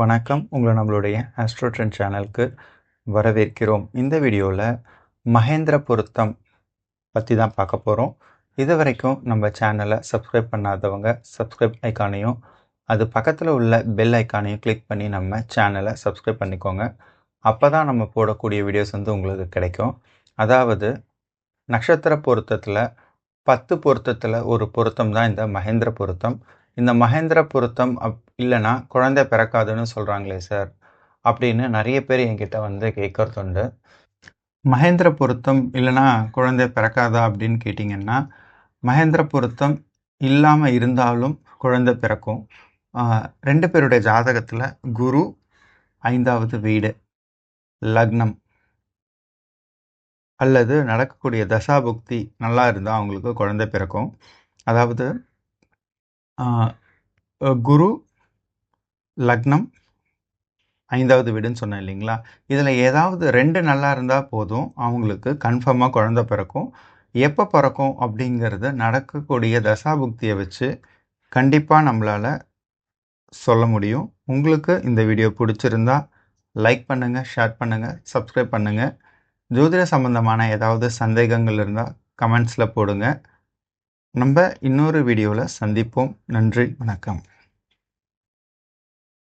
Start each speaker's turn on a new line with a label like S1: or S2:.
S1: வணக்கம். உங்களை நம்மளுடைய ஆஸ்ட்ரோட்ரன் சேனலுக்கு வரவேற்கிறோம். இந்த வீடியோவில் மகேந்திர பொருத்தம் பற்றி தான் பார்க்க போகிறோம் இது வரைக்கும் நம்ம சேனலை சப்ஸ்கிரைப் பண்ணாதவங்க சப்ஸ்கிரைப் ஐக்கானையும் அது பக்கத்தில் உள்ள பெல் ஐக்கானையும் கிளிக் பண்ணி நம்ம சேனலை சப்ஸ்கிரைப் பண்ணிக்கோங்க. அப்போ தான் நம்ம போடக்கூடிய வீடியோஸ் வந்து உங்களுக்கு கிடைக்கும். அதாவது நட்சத்திர பொருத்தத்தில் பத்து பொருத்தத்தில் ஒரு பொருத்தம் தான் இந்த மகேந்திர பொருத்தம். இந்த மகேந்திர பொருத்தம் அப் இல்லைன்னா குழந்தை பிறக்காதுன்னு சொல்கிறாங்களே சார் அப்படின்னு நிறைய பேர் என்கிட்ட வந்து கேட்கறதுண்டு மகேந்திர பொருத்தம் இல்லைன்னா குழந்தை பிறக்காதா அப்படின்னு கேட்டிங்கன்னா மகேந்திர பொருத்தம் இல்லாமல் இருந்தாலும் குழந்தை பிறக்கும். ரெண்டு பேருடைய ஜாதகத்தில் குரு ஐந்தாவது வீடு லக்னம். அல்லது நடக்கக்கூடிய தசாபுக்தி நல்லா இருந்தால் அவங்களுக்கு குழந்தை பிறக்கும். அதாவது குரு லக்னம் ஐந்தாவது வீடுன்னு சொன்னேன் இல்லைங்களா? இதில் ஏதாவது ரெண்டு நல்லா இருந்தால் போதும். அவங்களுக்கு கன்ஃபார்மாக குழந்த பிறக்கும். எப்போ பிறக்கும் அப்படிங்கிறது நடக்கக்கூடிய தசாபுக்தியை வச்சு கண்டிப்பாக நம்மளால் சொல்ல முடியும். உங்களுக்கு இந்த வீடியோ பிடிச்சிருந்தா லைக் பண்ணுங்கள் ஷேர் பண்ணுங்கள் சப்ஸ்கிரைப் பண்ணுங்கள் ஜோதிட சம்பந்தமான ஏதாவது சந்தேகங்கள் இருந்தால் கமெண்ட்ஸில் போடுங்க. நம்ம இன்னொரு வீடியோவில் சந்திப்போம். நன்றி வணக்கம்.